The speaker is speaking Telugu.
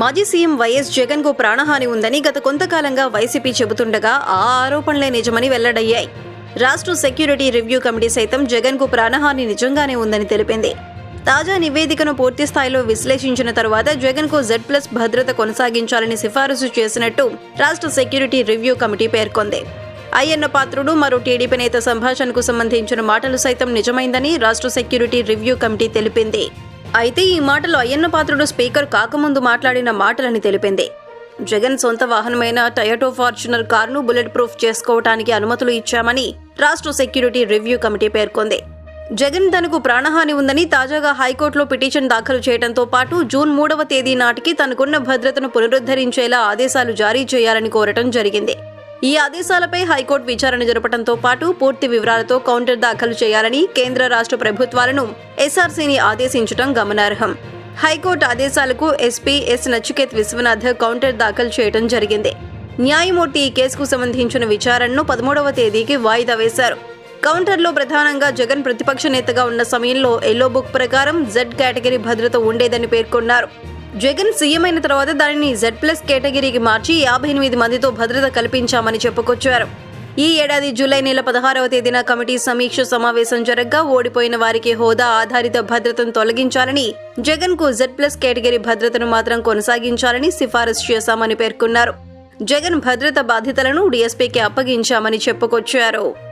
మాజీ సీఎం వైఎస్ జగన్కు ప్రాణహాని ఉందని గత కొంతకాలంగా వైసీపీ చెబుతుండగా ఆ ఆరోపణలే నిజమని వెల్లడయ్యాయి. రాష్ట్ర సెక్యూరిటీ రివ్యూ కమిటీ సైతం జగన్కు ప్రాణహాని నిజంగానే ఉందని తెలిపింది. తాజా నివేదికను పూర్తి స్థాయిలో విశ్లేషించిన తరువాత జగన్కు జెడ్ ప్లస్ భద్రత కొనసాగించాలని సిఫారసు చేసినట్టు రాష్ట్ర సెక్యూరిటీ రివ్యూ కమిటీ పేర్కొంది. అయ్యన్న పాత్రుడు మరో టీడీపీ నేత సంభాషణకు సంబంధించిన మాటలు సైతం నిజమైందని రాష్ట్ర సెక్యూరిటీ రివ్యూ కమిటీ తెలిపింది. అయితే ఈ మాటలు అయ్యన్న పాత్రుడు స్పీకర్ కాకముందు మాట్లాడిన మాటలని తెలిపింది. జగన్ సొంత వాహనమైన టయోటో ఫార్చునర్ కారును బుల్లెట్ ప్రూఫ్ చేసుకోవటానికి అనుమతులు ఇచ్చామని రాష్ట్ర సెక్యూరిటీ రివ్యూ కమిటీ పేర్కొంది. జగన్ తనకు ప్రాణహాని ఉందని తాజాగా హైకోర్టులో పిటిషన్ దాఖలు చేయడంతో పాటు జూన్ మూడవ తేదీ నాటికి తనకున్న భద్రతను పునరుద్ధరించేలా ఆదేశాలు జారీ చేయాలని కోరటం జరిగింది. ఈ ఆదేశాలపై హైకోర్టు విచారణ జరపడంతో పాటు పూర్తి వివరాలతో కౌంటర్ దాఖలు చేయాలని కేంద్ర రాష్ట్ర ప్రభుత్వాలను ఎస్ఆర్సీని ఆదేశించడం గమనార్హం. హైకోర్టు ఆదేశాలకు SP S Nachiket Vishwanath counter దాఖలు చేయడం జరిగింది. న్యాయమూర్తి ఈ కేసుకు సంబంధించిన విచారణను పదమూడవ తేదీకి వాయిదా వేశారు. కౌంటర్లో ప్రధానంగా జగన్ ప్రతిపక్ష నేతగా ఉన్న సమయంలో ఎల్లో బుక్ ప్రకారం జెడ్ కేటగిరీ భద్రత ఉండేదని పేర్కొన్నారు. జగన్ సీఎం అయిన తర్వాత దానిని జెడ్ ప్లస్ కేటగిరీకి మార్చి యాభై ఎనిమిది మందితో భద్రత కల్పించామని చెప్పుకొచ్చారు. ఈ ఏడాది జూలై నెల పదహారవ తేదీన కమిటీ సమీక్ష సమావేశం జరగ్గా ఓడిపోయిన వారికి హోదా ఆధారిత భద్రతను తొలగించాలని జగన్కు జెడ్ ప్లస్ కేటగిరీ భద్రతను మాత్రం కొనసాగించాలని సిఫారసు చేశామని పేర్కొన్నారు. జగన్ భద్రత బాధ్యతలను డీఎస్పీకి అప్పగించామని చెప్పుకొచ్చారు.